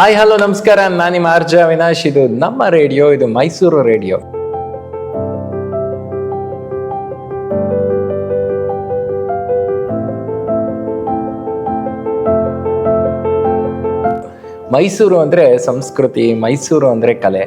Hi hello ನಮಸ್ಕಾರ. ನಾನು ನಿಮ್ಮ ಆರ್ಜ ಅವಿನಾಶ್. ಇದು ನಮ್ಮ ರೇಡಿಯೋ, ಇದು ಮೈಸೂರು ರೇಡಿಯೋ. ಮೈಸೂರು ಅಂದ್ರೆ ಸಂಸ್ಕೃತಿ, ಮೈಸೂರು ಅಂದ್ರೆ ಕಲೆ.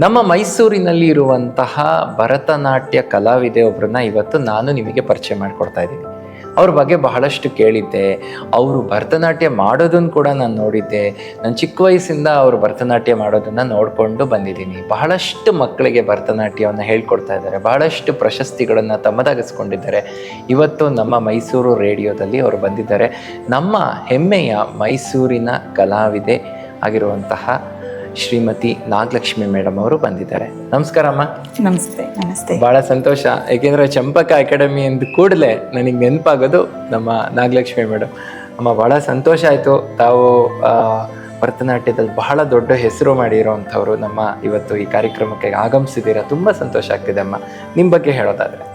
ನಮ್ಮ ಮೈಸೂರಿನಲ್ಲಿ ಇರುವಂತಹ ಭರತನಾಟ್ಯ ಕಲಾವಿದೆ ಒಬ್ಬರನ್ನ ಇವತ್ತು ನಾನು ನಿಮಗೆ ಪರಿಚಯ ಮಾಡಿಕೊಡ್ತಾ ಇದ್ದೀನಿ. ಅವ್ರ ಬಗ್ಗೆ ಬಹಳಷ್ಟು ಕೇಳಿದ್ದೆ. ಅವರು ಭರತನಾಟ್ಯ ಮಾಡೋದನ್ನು ಕೂಡ ನಾನು ನೋಡಿದ್ದೆ. ನಾನು ಚಿಕ್ಕ ವಯಸ್ಸಿಂದ ಅವರು ಭರತನಾಟ್ಯ ಮಾಡೋದನ್ನು ನೋಡಿಕೊಂಡು ಬಂದಿದ್ದೀನಿ. ಬಹಳಷ್ಟು ಮಕ್ಕಳಿಗೆ ಭರತನಾಟ್ಯವನ್ನು ಹೇಳ್ಕೊಡ್ತಾ ಇದ್ದಾರೆ. ಬಹಳಷ್ಟು ಪ್ರಶಸ್ತಿಗಳನ್ನು ತಮ್ಮದಾಗಿಸ್ಕೊಂಡಿದ್ದಾರೆ. ಇವತ್ತು ನಮ್ಮ ಮೈಸೂರು ರೇಡಿಯೋದಲ್ಲಿ ಅವರು ಬಂದಿದ್ದಾರೆ. ನಮ್ಮ ಹೆಮ್ಮೆಯ ಮೈಸೂರಿನ ಕಲಾವಿದೆ ಆಗಿರುವಂತಹ ಶ್ರೀಮತಿ ನಾಗಲಕ್ಷ್ಮಿ ಮೇಡಮ್ ಅವರು ಬಂದಿದ್ದಾರೆ. ನಮಸ್ಕಾರ ಅಮ್ಮ. ನಮಸ್ತೆ ನಮಸ್ತೆ. ಬಹಳ ಸಂತೋಷ. ಯಾಕೆಂದ್ರೆ ಚಂಪಕ ಅಕಾಡೆಮಿ ಎಂದು ಕೂಡಲೇ ನನಗೆ ನೆನಪಾಗೋದು ನಮ್ಮ ನಾಗಲಕ್ಷ್ಮಿ ಮೇಡಮ್ ಅಮ್ಮ ಬಹಳ ಸಂತೋಷ ಆಯಿತು. ತಾವು ಭರತನಾಟ್ಯದಲ್ಲಿ ಬಹಳ ದೊಡ್ಡ ಹೆಸರು ಮಾಡಿರೋವಂಥವ್ರು ನಮ್ಮ ಇವತ್ತು ಈ ಕಾರ್ಯಕ್ರಮಕ್ಕೆ ಆಗಮಿಸಿದ್ದೀರಾ. ತುಂಬ ಸಂತೋಷ ಆಗ್ತಿದೆ ಅಮ್ಮ. ನಿಮ್ಮ ಬಗ್ಗೆ ಹೇಳೋದಾದ್ರೆ.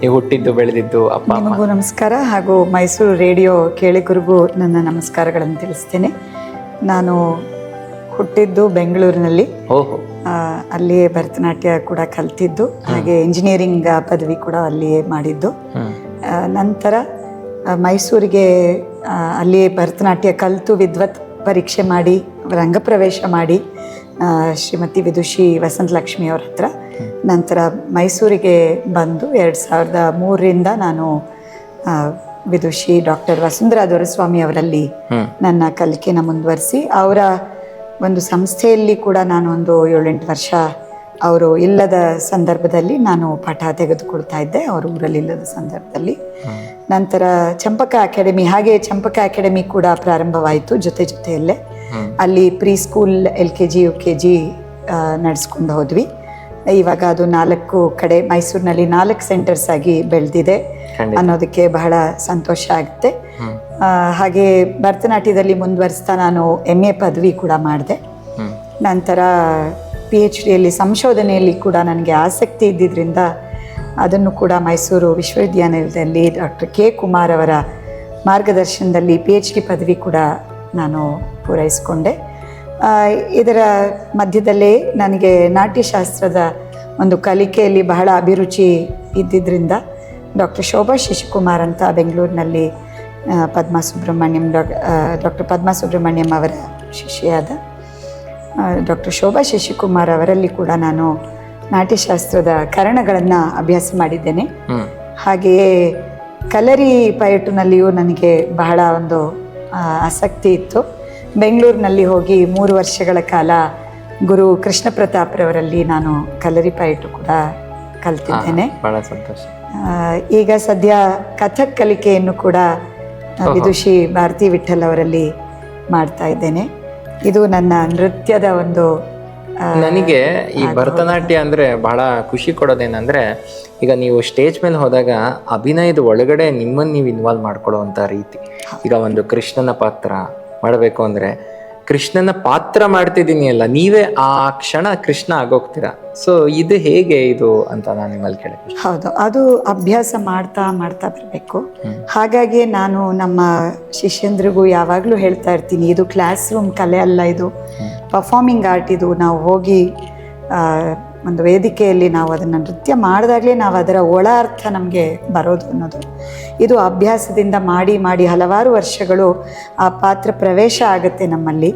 ನೀವು ಹುಟ್ಟಿದ್ದು ಬೆಳೆದಿದ್ದು ಅಪ್ಪ ಅಮ್ಮಗೂ ನಮಸ್ಕಾರ. ಹಾಗೂ ಮೈಸೂರು ರೇಡಿಯೋ ಕೇಳಿಗರಿಗೂ ನನ್ನ ನಮಸ್ಕಾರಗಳನ್ನು ತಿಳಿಸ್ತೇನೆ. ನಾನು ಹುಟ್ಟಿದ್ದು ಬೆಂಗಳೂರಿನಲ್ಲಿ. ಓಹೋ. ಅಲ್ಲಿಯೇ ಭರತನಾಟ್ಯ ಕೂಡ ಕಲ್ತಿದ್ದು. ಹಾಗೆ ಇಂಜಿನಿಯರಿಂಗ್ ಪದವಿ ಕೂಡ ಅಲ್ಲಿಯೇ ಮಾಡಿದ್ದು. ನಂತರ ಮೈಸೂರಿಗೆ ಅಲ್ಲಿಯೇ ಭರತನಾಟ್ಯ ಕಲಿತು ವಿದ್ವತ್ ಪರೀಕ್ಷೆ ಮಾಡಿ ರಂಗಪ್ರವೇಶ ಮಾಡಿ ಶ್ರೀಮತಿ ವಿದುಷಿ ವಸಂತಲಕ್ಷ್ಮಿ ಅವ್ರ ಹತ್ರ. ನಂತರ ಮೈಸೂರಿಗೆ ಬಂದು ಎರಡು ಸಾವಿರದ ಮೂರರಿಂದ ನಾನು ವಿದುಷಿ ಡಾಕ್ಟರ್ ವಸುಂಧರಾ ದೊರೆಸ್ವಾಮಿ ಅವರಲ್ಲಿ ನನ್ನ ಕಲಿಕೆನ ಮುಂದುವರಿಸಿ ಅವರ ಒಂದು ಸಂಸ್ಥೆಯಲ್ಲಿ ಕೂಡ ನಾನು ಒಂದು ಏಳೆಂಟು ವರ್ಷ ಅವರು ಇಲ್ಲದ ಸಂದರ್ಭದಲ್ಲಿ ನಾನು ಪಾಠ ತೆಗೆದುಕೊಳ್ತಾ ಇದ್ದೆ. ಅವರು ಊರಲ್ಲಿ ಇಲ್ಲದ ಸಂದರ್ಭದಲ್ಲಿ. ನಂತರ ಚಂಪಕ ಅಕಾಡೆಮಿ, ಹಾಗೆ ಚಂಪಕ ಅಕಾಡೆಮಿ ಕೂಡ ಪ್ರಾರಂಭವಾಯಿತು ಜೊತೆ ಜೊತೆಯಲ್ಲೇ. ಅಲ್ಲಿ pre school L K G, U K G ನಡೆಸ್ಕೊಂಡು ಹೋದ್ವಿ. ಇವಾಗ ಅದು ನಾಲ್ಕು ಕಡೆ ಮೈಸೂರಿನಲ್ಲಿ ನಾಲ್ಕು ಸೆಂಟರ್ಸ್ ಆಗಿ ಬೆಳೆದಿದೆ. ಅನ್ನೋದಕ್ಕೆ ಬಹಳ ಸಂತೋಷ ಆಗುತ್ತೆ. ಹಾಗೆ ಭರತನಾಟ್ಯದಲ್ಲಿ ಮುಂದುವರಿಸ್ತಾ ನಾನು ಎಂ ಎ ಪದವಿ ಕೂಡ ಮಾಡಿದೆ. ನಂತರ ಪಿ ಎಚ್ ಡಿಯಲ್ಲಿ ಸಂಶೋಧನೆಯಲ್ಲಿ ಕೂಡ ನನಗೆ ಆಸಕ್ತಿ ಇದ್ದಿದ್ದರಿಂದ ಅದನ್ನು ಕೂಡ ಮೈಸೂರು ವಿಶ್ವವಿದ್ಯಾನಿಲಯದಲ್ಲಿ ಡಾಕ್ಟರ್ ಕೆ ಕುಮಾರ್ ಅವರ ಮಾರ್ಗದರ್ಶನದಲ್ಲಿ ಪಿ ಎಚ್ ಡಿ ಪದವಿ ಕೂಡ ನಾನು ಪೂರೈಸಿಕೊಂಡೆ. ಇದರ ಮಧ್ಯದಲ್ಲೇ ನನಗೆ ನಾಟ್ಯಶಾಸ್ತ್ರದ ಒಂದು ಕಲಿಕೆಯಲ್ಲಿ ಬಹಳ ಅಭಿರುಚಿ ಇದ್ದಿದ್ದರಿಂದ ಡಾಕ್ಟರ್ ಶೋಭಾ ಶಶಿಕುಮಾರ್ ಅಂತ ಬೆಂಗಳೂರಿನಲ್ಲಿ ಪದ್ಮ ಸುಬ್ರಹ್ಮಣ್ಯಂ ಡಾಕ್ ಡಾಕ್ಟರ್ ಪದ್ಮ ಸುಬ್ರಹ್ಮಣ್ಯಂ ಅವರ ಶಿಷ್ಯಾದ ಡಾಕ್ಟರ್ ಶೋಭಾ ಶಶಿಕುಮಾರ್ ಅವರಲ್ಲಿ ಕೂಡ ನಾನು ನಾಟ್ಯಶಾಸ್ತ್ರದ ಕರಣಗಳನ್ನು ಅಭ್ಯಾಸ ಮಾಡಿದ್ದೇನೆ. ಹಾಗೆಯೇ ಕಲರಿ ಪಯಟುನಲ್ಲಿಯೂ ನನಗೆ ಬಹಳ ಒಂದು ಆಸಕ್ತಿ ಇತ್ತು. ಬೆಂಗಳೂರಿನಲ್ಲಿ ಹೋಗಿ ಮೂರು ವರ್ಷಗಳ ಕಾಲ ಗುರು ಕೃಷ್ಣ ಪ್ರತಾಪ್ರವರಲ್ಲಿ ನಾನು ಕಲರಿ ಪಯಟು ಕೂಡ ಕಲ್ತಿದ್ದೇನೆ. ಬಹಳ ಸಂತೋಷ. ಈಗ ಸದ್ಯ ಕಥಕ್ ಕಲಿಕೆಯನ್ನು ಕೂಡ ವಿದುಷಿ ಭಾರತಿ ವಿಠಲ್ ಅವರಲ್ಲಿ ಮಾಡ್ತಾ ಇದ್ದೇನೆ. ಇದು ನನ್ನ ನೃತ್ಯದ ಒಂದು ನನಗೆ ಈ ಭರತನಾಟ್ಯ ಅಂದ್ರೆ ಬಹಳ ಖುಷಿ ಕೊಡೋದೇನಂದ್ರೆ ಈಗ ನೀವು ಸ್ಟೇಜ್ ಮೇಲೆ ಹೋದಾಗ ಅಭಿನಯದ ಒಳಗಡೆ ನಿಮ್ಮನ್ನು ನೀವು ಇನ್ವಾಲ್ವ್ ಮಾಡ್ಕೊಳ್ಳುವಂತ ರೀತಿ. ಈಗ ಒಂದು ಕೃಷ್ಣನ ಪಾತ್ರ ಮಾಡಬೇಕು ಅಂದ್ರೆ ಕೃಷ್ಣನ ಪಾತ್ರ ಮಾಡ್ತಿದ್ದೀನಿ ಅಲ್ಲ ನೀವೇ ಆ ಕ್ಷಣ ಕೃಷ್ಣ ಆಗೋಗ್ತೀರಾ? ಸೊ ಇದು ಹೇಗೆ ಇದು ಅಂತ ನಾನು ನಿಮ್ಮಲ್ಲಿ ಕೇಳಿ ಹೌದು ಅದು ಅಭ್ಯಾಸ ಮಾಡ್ತಾ ಮಾಡ್ತಾ ಬರಬೇಕು. ಹಾಗಾಗಿ ನಾನು ನಮ್ಮ ಶಿಷ್ಯಂದ್ರಿಗೂ ಯಾವಾಗಲೂ ಹೇಳ್ತಾ ಇರ್ತೀನಿ ಇದು ಕ್ಲಾಸ್ ರೂಮ್ ಕಲೆ ಅಲ್ಲ ಇದು. ಪರ್ಫಾರ್ಮಿಂಗ್ ಆರ್ಟ್ ಇದು ನಾವು ಹೋಗಿ ಒಂದು ವೇದಿಕೆಯಲ್ಲಿ ನಾವು ಅದನ್ನು ನೃತ್ಯ ಮಾಡಿದಾಗಲೇ ನಾವು ಅದರ ಒಳ ಅರ್ಥ ನಮಗೆ ಬರೋದು ಅನ್ನೋದು. ಇದು ಅಭ್ಯಾಸದಿಂದ ಮಾಡಿ ಮಾಡಿ ಹಲವಾರು ವರ್ಷಗಳು ಆ ಪಾತ್ರ ಪ್ರವೇಶ ಆಗುತ್ತೆ ನಮ್ಮಲ್ಲಿ.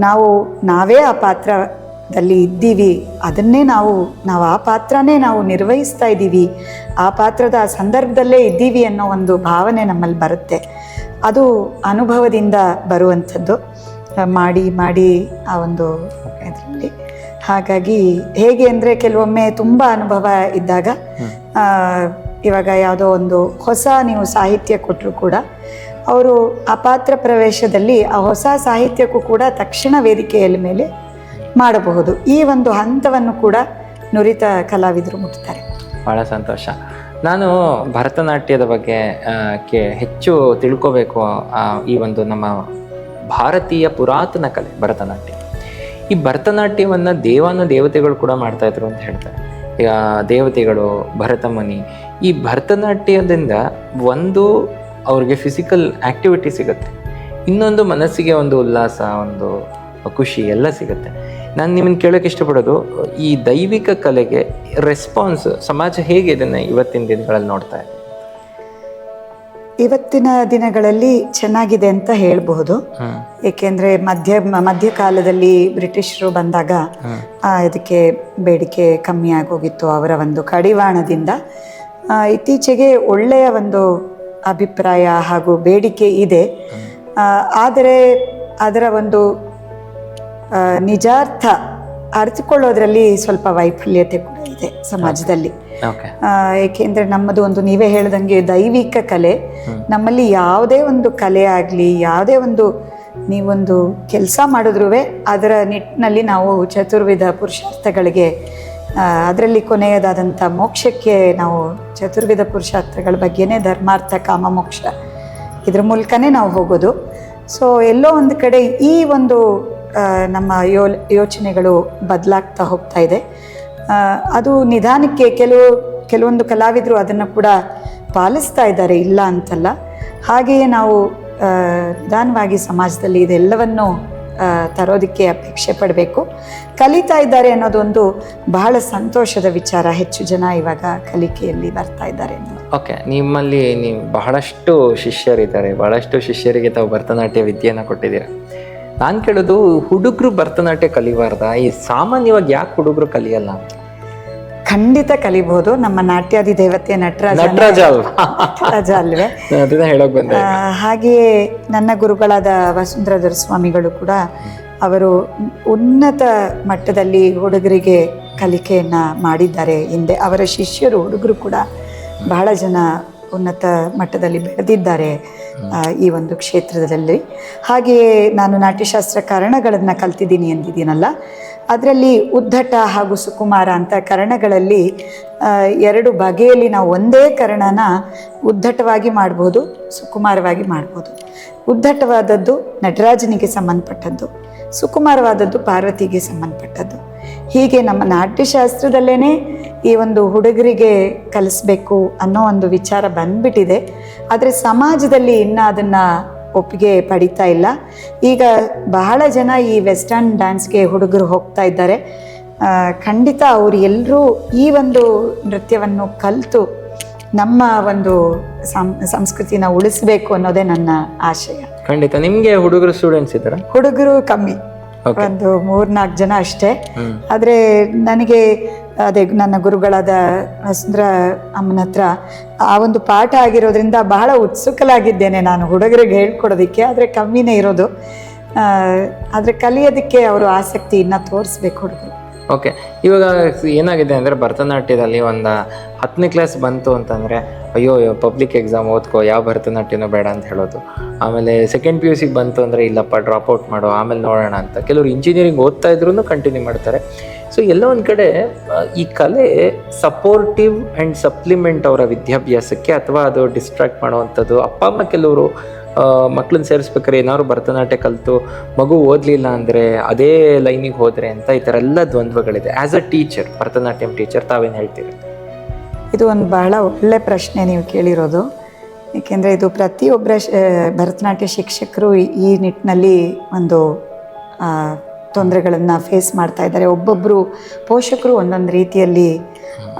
ನಾವು ನಾವೇ ಆ ಪಾತ್ರದಲ್ಲಿ ಇದ್ದೀವಿ. ಅದನ್ನೇ ನಾವು ನಾವು ಆ ಪಾತ್ರನೇ ನಾವು ನಿರ್ವಹಿಸ್ತಾ ಇದ್ದೀವಿ. ಆ ಪಾತ್ರದ ಸಂದರ್ಭದಲ್ಲೇ ಇದ್ದೀವಿ ಅನ್ನೋ ಒಂದು ಭಾವನೆ ನಮ್ಮಲ್ಲಿ ಬರುತ್ತೆ. ಅದು ಅನುಭವದಿಂದ ಬರುವಂಥದ್ದು. ಮಾಡಿ ಮಾಡಿ ಆ ಒಂದು ಹಾಗಾಗಿ ಹೇಗೆ ಅಂದರೆ ಕೆಲವೊಮ್ಮೆ ತುಂಬ ಅನುಭವ ಇದ್ದಾಗ ಇವಾಗ ಯಾವುದೋ ಒಂದು ಹೊಸ ನೀವು ಸಾಹಿತ್ಯ ಕೊಟ್ಟರು ಕೂಡ, ಅವರು ಆ ಪಾತ್ರ ಪ್ರವೇಶದಲ್ಲಿ ಆ ಹೊಸ ಸಾಹಿತ್ಯಕ್ಕೂ ಕೂಡ ತಕ್ಷಣ ವೇದಿಕೆಯಲ್ಲಿ ಮೇಲೆ ಮಾಡಬಹುದು. ಈ ಒಂದು ಹಂತವನ್ನು ಕೂಡ ನುರಿತ ಕಲಾವಿದರು ಮುಟ್ತಾರೆ. ಬಹಳ ಸಂತೋಷ. ನಾನು ಭರತನಾಟ್ಯದ ಬಗ್ಗೆ ಕೆ, ಹೆಚ್ಚು ತಿಳ್ಕೋಬೇಕು ಈ ಒಂದು ನಮ್ಮ ಭಾರತೀಯ ಪುರಾತನ ಕಲೆ, ಭರತನಾಟ್ಯ. ಈ ಭರತನಾಟ್ಯವನ್ನು ದೇವಾನು ದೇವತೆಗಳು ಕೂಡ ಮಾಡ್ತಾಯಿದ್ರು ಅಂತ ಹೇಳ್ತಾರೆ. ದೇವತೆಗಳು, ಭರತಮುನಿ, ಈ ಭರತನಾಟ್ಯದಿಂದ ಒಂದು ಅವ್ರಿಗೆ ಫಿಸಿಕಲ್ ಆ್ಯಕ್ಟಿವಿಟಿ ಸಿಗುತ್ತೆ. ಇನ್ನೊಂದು ಮನಸ್ಸಿಗೆ ಒಂದು ಉಲ್ಲಾಸ, ಒಂದು ಖುಷಿ ಎಲ್ಲ ಸಿಗುತ್ತೆ. ನಾನು ನಿಮ್ಮನ್ನು ಕೇಳೋಕೆ ಇಷ್ಟಪಡೋದು, ಈ ದೈವಿಕ ಕಲೆಗೆ ರೆಸ್ಪಾನ್ಸ್ ಸಮಾಜ ಹೇಗೆ ಇದನ್ನು ಇವತ್ತಿನ ದಿನಗಳಲ್ಲಿ ನೋಡ್ತಾ ಇದೆ? ಇವತ್ತಿನ ದಿನಗಳಲ್ಲಿ ಚೆನ್ನಾಗಿದೆ ಅಂತ ಹೇಳಬಹುದು. ಏಕೆಂದ್ರೆ ಮಧ್ಯ ಮಧ್ಯಕಾಲದಲ್ಲಿ ಬ್ರಿಟಿಷರು ಬಂದಾಗ ಅದಕ್ಕೆ ಇದಕ್ಕೆ ಬೇಡಿಕೆ ಕಮ್ಮಿ ಆಗೋಗಿತ್ತು ಅವರ ಒಂದು ಕಡಿವಾಣದಿಂದ. ಇತ್ತೀಚೆಗೆ ಒಳ್ಳೆಯ ಒಂದು ಅಭಿಪ್ರಾಯ ಹಾಗೂ ಬೇಡಿಕೆ ಇದೆ. ಆದರೆ ಅದರ ಒಂದು ನಿಜಾರ್ಥ ಅರಿತುಕೊಳ್ಳೋದ್ರಲ್ಲಿ ಸ್ವಲ್ಪ ವೈಫಲ್ಯತೆ ಕೂಡ ಇದೆ ಸಮಾಜದಲ್ಲಿ. ಏಕೆಂದ್ರೆ ನಮ್ಮದು ಒಂದು ನೀವೇ ಹೇಳ್ದಂಗೆ ದೈವಿಕ ಕಲೆ. ನಮ್ಮಲ್ಲಿ ಯಾವುದೇ ಒಂದು ಕಲೆ ಆಗಲಿ ಯಾವುದೇ ಒಂದು ನೀವೊಂದು ಕೆಲಸ ಮಾಡಿದ್ರೂ ಅದರ ನಿಟ್ಟಿನಲ್ಲಿ ನಾವು ಚತುರ್ವಿಧ ಪುರುಷಾರ್ಥಗಳಿಗೆ ಅದರಲ್ಲಿ ಕೊನೆಯದಾದಂಥ ಮೋಕ್ಷಕ್ಕೆ ನಾವು ಚತುರ್ವಿಧ ಪುರುಷಾರ್ಥಗಳ ಬಗ್ಗೆನೇ ಧರ್ಮಾರ್ಥ ಕಾಮ ಮೋಕ್ಷ ಇದ್ರ ಮೂಲಕನೇ ನಾವು ಹೋಗೋದು. ಸೊ ಎಲ್ಲೋ ಒಂದು ಕಡೆ ಈ ಒಂದು ನಮ್ಮ ಯೋ, ಯೋಚನೆಗಳು ಬದಲಾಗ್ತಾ ಹೋಗ್ತಾ ಇದೆ. ಅದು ನಿಧಾನಕ್ಕೆ ಕೆಲವು, ಕೆಲವೊಂದು ಕಲಾವಿದರು ಅದನ್ನು ಕೂಡ ಪಾಲಿಸ್ತಾ ಇದ್ದಾರೆ, ಇಲ್ಲ ಅಂತಲ್ಲ. ಹಾಗೆಯೇ ನಾವು ನಿಧಾನವಾಗಿ ಸಮಾಜದಲ್ಲಿ ಇದೆಲ್ಲವನ್ನು ತರೋದಕ್ಕೆ ಅಪೇಕ್ಷೆ ಪಡಬೇಕು. ಕಲಿತಾ ಇದ್ದಾರೆ ಅನ್ನೋದೊಂದು ಬಹಳ ಸಂತೋಷದ ವಿಚಾರ. ಹೆಚ್ಚು ಜನ ಇವಾಗ ಕಲಿಕೆಯಲ್ಲಿ ಬರ್ತಾ ಇದ್ದಾರೆ ಓಕೆ, ನಿಮ್ಮಲ್ಲಿ ನೀವು ಬಹಳಷ್ಟು ಶಿಷ್ಯರಿದ್ದಾರೆ. ಬಹಳಷ್ಟು ಶಿಷ್ಯರಿಗೆ ತಾವು ಭರತನಾಟ್ಯ ವಿದ್ಯೆಯನ್ನು ಕೊಟ್ಟಿದ್ದೀರಾ. ನಾನು ಕೇಳೋದು ಹುಡುಗರು ಭರತನಾಟ್ಯ ಕಲಿಬಾರ್ದ? ಈ ಸಾಮಾನ್ಯವಾಗಿ ಯಾಕೆ ಹುಡುಗರು ಕಲಿಯಲ್ಲ? ಖಂಡಿತ ಕಲಿಬಹುದು. ನಮ್ಮ ನಾಟ್ಯಾದಿ ದೇವತೆ ನಟರಾಜ ನಟರಾಜ ಅಲ್ವಾ? ಹಾಗೆಯೇ ನನ್ನ ಗುರುಗಳಾದ ವಸುಂಧರಾಧರ ಸ್ವಾಮಿಗಳು ಕೂಡ ಅವರು ಉನ್ನತ ಮಟ್ಟದಲ್ಲಿ ಹುಡುಗರಿಗೆ ಕಲಿಕೆಯನ್ನ ಮಾಡಿದ್ದಾರೆ. ಹಿಂದೆ ಅವರ ಶಿಷ್ಯರು ಹುಡುಗರು ಕೂಡ ಬಹಳ ಜನ ಉನ್ನತ ಮಟ್ಟದಲ್ಲಿ ಬೆಳೆದಿದ್ದಾರೆ. ಈ ಒಂದು ಕ್ಷೇತ್ರದಲ್ಲಿ. ಹಾಗೆಯೇ ನಾನು ನಾಟ್ಯಶಾಸ್ತ್ರ ಕರಣಗಳನ್ನು ಕಲ್ತಿದ್ದೀನಿ ಅಂದಿದ್ದೀನಲ್ಲ ಅದರಲ್ಲಿ ಉದ್ಧಟ ಹಾಗೂ ಸುಕುಮಾರ ಅಂತ ಕರಣಗಳಲ್ಲಿ ಎರಡು ಬಗೆಯಲ್ಲಿ ನಾವು ಒಂದೇ ಕರಣನ ಉದ್ಧಟವಾಗಿ ಮಾಡ್ಬೋದು, ಸುಕುಮಾರವಾಗಿ ಮಾಡ್ಬೋದು. ಉದ್ಧಟವಾದದ್ದು ನಟರಾಜನಿಗೆ ಸಂಬಂಧಪಟ್ಟದ್ದು, ಸುಕುಮಾರವಾದದ್ದು ಪಾರ್ವತಿಗೆ ಸಂಬಂಧಪಟ್ಟದ್ದು. ಹೀಗೆ ನಮ್ಮ ನಾಟ್ಯಶಾಸ್ತ್ರದಲ್ಲೇ ಈ ಒಂದು ಹುಡುಗರಿಗೆ ಕಲಿಸ್ಬೇಕು ಅನ್ನೋ ಒಂದು ವಿಚಾರ ಬಂದ್ಬಿಟ್ಟಿದೆ. ಆದರೆ ಸಮಾಜದಲ್ಲಿ ಇನ್ನೂ ಅದನ್ನು ಒಪ್ಪಿಗೆ ಪಡಿತಾ ಇಲ್ಲ. ಈಗ ಬಹಳ ಜನ ಈ ವೆಸ್ಟರ್ನ್ ಡ್ಯಾನ್ಸ್ಗೆ ಹುಡುಗರು ಹೋಗ್ತಾ ಇದ್ದಾರೆ. ಖಂಡಿತ ಅವರು ಎಲ್ಲರೂ ಈ ಒಂದು ನೃತ್ಯವನ್ನು ಕಲಿತು ನಮ್ಮ ಒಂದು ಸಂಸ್ಕೃತಿನ ಉಳಿಸಬೇಕು ಅನ್ನೋದೇ ನನ್ನ ಆಶಯ. ಖಂಡಿತ. ನಿಮಗೆ ಹುಡುಗರು ಸ್ಟೂಡೆಂಟ್ಸ್ ಇದ್ದಾರೆ? ಹುಡುಗರು ಕಮ್ಮಿ. ಒಂದು ಮೂರ್ನಾಲ್ಕು ಜನ ಅಷ್ಟೇ. ಆದರೆ ನನಗೆ ಅದೇ ನನ್ನ ಗುರುಗಳಾದ ವಸುಂಧರ ಅಮ್ಮನ ಹತ್ರ ಆ ಒಂದು ಪಾಠ ಆಗಿರೋದ್ರಿಂದ ಬಹಳ ಉತ್ಸುಕಲಾಗಿದ್ದೇನೆ ನಾನು ಹುಡುಗರಿಗೆ ಹೇಳ್ಕೊಡೋದಕ್ಕೆ. ಆದರೆ ಕಮ್ಮಿನೇ ಇರೋದು. ಆದರೆ ಕಲಿಯೋದಕ್ಕೆ ಅವರು ಆಸಕ್ತಿ ಇನ್ನೂ ತೋರಿಸ್ಬೇಕು ಹುಡುಗರು. ಓಕೆ ಇವಾಗ ಏನಾಗಿದೆ ಅಂದರೆ ಭರತನಾಟ್ಯದಲ್ಲಿ ಒಂದು ಹತ್ತನೇ ಕ್ಲಾಸ್ ಬಂತು ಅಂತಂದರೆ, ಅಯ್ಯೋ ಅಯ್ಯೋ ಪಬ್ಲಿಕ್ ಎಕ್ಸಾಮ್ ಓದ್ಕೋ, ಯಾವ ಭರತನಾಟ್ಯನೂ ಬೇಡ ಅಂತ ಹೇಳೋದು. ಆಮೇಲೆ ಸೆಕೆಂಡ್ ಪಿ ಯು ಸಿಗೆ ಬಂತು ಅಂದರೆ ಇಲ್ಲಪ್ಪ ಡ್ರಾಪ್ ಔಟ್ ಮಾಡೋ, ಆಮೇಲೆ ನೋಡೋಣ ಅಂತ. ಕೆಲವರು ಇಂಜಿನಿಯರಿಂಗ್ ಓದ್ತಾ ಇದ್ರೂ ಕಂಟಿನ್ಯೂ ಮಾಡ್ತಾರೆ. ಸೊ ಎಲ್ಲ ಒಂದು ಕಡೆ ಈ ಕಲೆ ಸಪೋರ್ಟಿವ್ ಆ್ಯಂಡ್ ಸಪ್ಲಿಮೆಂಟ್ ಅವರ ವಿದ್ಯಾಭ್ಯಾಸಕ್ಕೆ ಅಥವಾ ಅದು ಡಿಸ್ಟ್ರಾಕ್ಟ್ ಮಾಡುವಂಥದ್ದು. ಅಪ್ಪ ಅಮ್ಮ ಕೆಲವರು ಮಕ್ಕಳನ್ನ ಸೇರಿಸ್ಬೇಕಾದ್ರೆ ಏನಾದ್ರು ಭರತನಾಟ್ಯ ಕಲಿತು, ಮಗು ಓದಲಿಲ್ಲ ಅಂದರೆ ಅದೇ ಲೈನಿಗೆ ಹೋದರೆ ಅಂತ ಈ ಥರ ಎಲ್ಲ ದ್ವಂದ್ವಗಳಿದೆ. As a teacher Bharatanatyam teacher ತಾವೇನು ಹೇಳ್ತೀರಿ? ಇದು ಒಂದು ಬಹಳ ಒಳ್ಳೆ ಪ್ರಶ್ನೆ ನೀವು ಕೇಳಿರೋದು. ಏಕೆಂದರೆ ಇದು ಪ್ರತಿಯೊಬ್ಬರ ಭರತನಾಟ್ಯ ಶಿಕ್ಷಕರು ಈ ನಿಟ್ಟಿನಲ್ಲಿ ಒಂದು ತೊಂದರೆಗಳನ್ನು ಫೇಸ್ ಮಾಡ್ತಾ ಇದ್ದಾರೆ. ಒಬ್ಬೊಬ್ಬರು ಪೋಷಕರು ಒಂದೊಂದು ರೀತಿಯಲ್ಲಿ